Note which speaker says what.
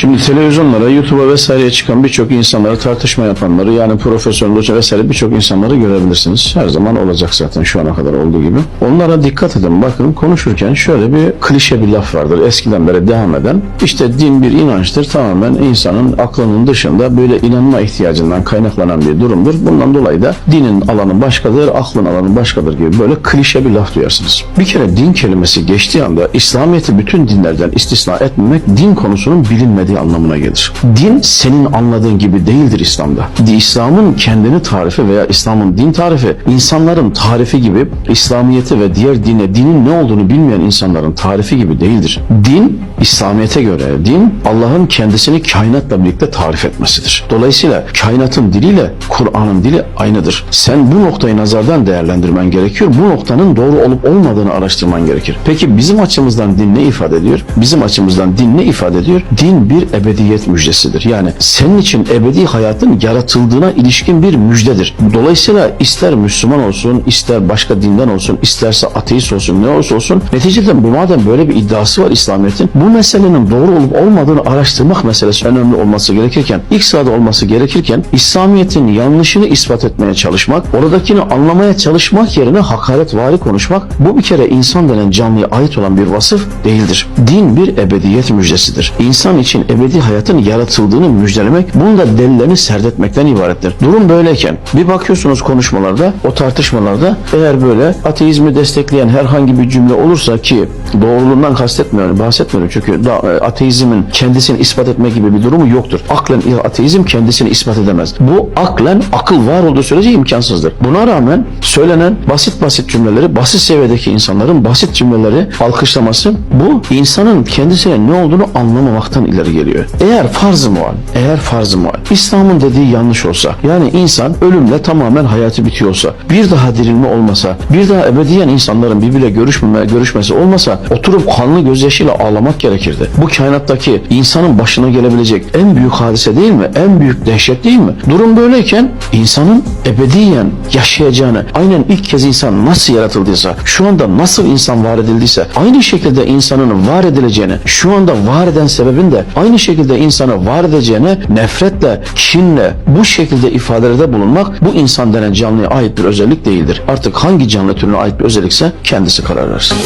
Speaker 1: Şimdi televizyonlara, YouTube'a vesaireye çıkan birçok insanları, tartışma yapanları yani profesör, hoca vesaire birçok insanları görebilirsiniz. Her zaman olacak zaten şu ana kadar olduğu gibi. Onlara dikkat edin. Bakın konuşurken şöyle bir klişe bir laf vardır. Eskiden beri devam eden. İşte din bir inançtır. Tamamen insanın aklının dışında böyle inanma ihtiyacından kaynaklanan bir durumdur. Bundan dolayı da dinin alanı başkadır, aklın alanı başkadır gibi böyle klişe bir laf duyarsınız. Bir kere din kelimesi geçtiği anda İslamiyet'i bütün dinlerden istisna etmemek din konusunun bilinmediği anlamına gelir. Din senin anladığın gibi değildir İslam'da. İslam'ın kendini tarifi veya İslam'ın din tarifi insanların tarifi gibi İslamiyet'i ve diğer dine dinin ne olduğunu bilmeyen insanların tarifi gibi değildir. Din İslamiyet'e göre din Allah'ın kendisini kainatla birlikte tarif etmesidir. Dolayısıyla kainatın diliyle Kur'an'ın dili aynıdır. Sen bu noktayı nazardan değerlendirmen gerekiyor. Bu noktanın doğru olup olmadığını araştırman gerekir. Peki bizim açımızdan din ne ifade ediyor? Bizim açımızdan din ne ifade ediyor? Din bir ebediyet müjdesidir. Yani senin için ebedi hayatın yaratıldığına ilişkin bir müjdedir. Dolayısıyla ister Müslüman olsun, ister başka dinden olsun, isterse ateist olsun, ne olursa olsun neticede bu madem böyle bir iddiası var İslamiyet'in bu meselenin doğru olup olmadığını araştırmak meselesi önemli olması gerekirken ilk sırada olması gerekirken İslamiyet'in yanlışını ispat etmeye çalışmak, oradakini anlamaya çalışmak yerine hakaretvari konuşmak bu bir kere insan denen canlıya ait olan bir vasıf değildir. Din bir ebediyet müjdesidir. İnsan için ebedi hayatın yaratıldığını müjdelemek bunun da delillerini serdetmekten ibarettir. Durum böyleyken bir bakıyorsunuz konuşmalarda o tartışmalarda eğer böyle ateizmi destekleyen herhangi bir cümle olursa ki doğruluğundan kastetmiyorum bahsetmiyorum çünkü da, e, ateizmin kendisini ispat etme gibi bir durumu yoktur. Aklen ateizm kendisini ispat edemez. Bu aklen akıl var olduğu sürece imkansızdır. Buna rağmen söylenen basit basit cümleleri basit seviyedeki insanların basit cümleleri alkışlaması bu insanın kendisine ne olduğunu anlamamaktan ileri geliyor. Eğer farz-ı eğer farz-ı İslam'ın dediği yanlış olsa yani insan ölümle tamamen hayatı bitiyorsa bir daha dirilme olmasa bir daha ebediyen insanların birbiriyle görüşmeme, görüşmesi olmasa oturup kanlı gözyaşıyla ağlamak gerekirdi. Bu kainattaki insanın başına gelebilecek en büyük hadise değil mi? En büyük dehşet değil mi? Durum böyleyken insanın ebediyen yaşayacağını aynen ilk kez insan nasıl yaratıldıysa şu anda nasıl insan var edildiyse aynı şekilde insanın var edileceğini şu anda var eden sebebin de aynı şekilde insanı var edeceğine nefretle, kinle bu şekilde ifadelerde bulunmak bu insan denen canlıya ait bir özellik değildir. Artık hangi canlı türüne ait bir özellikse kendisi karar versin.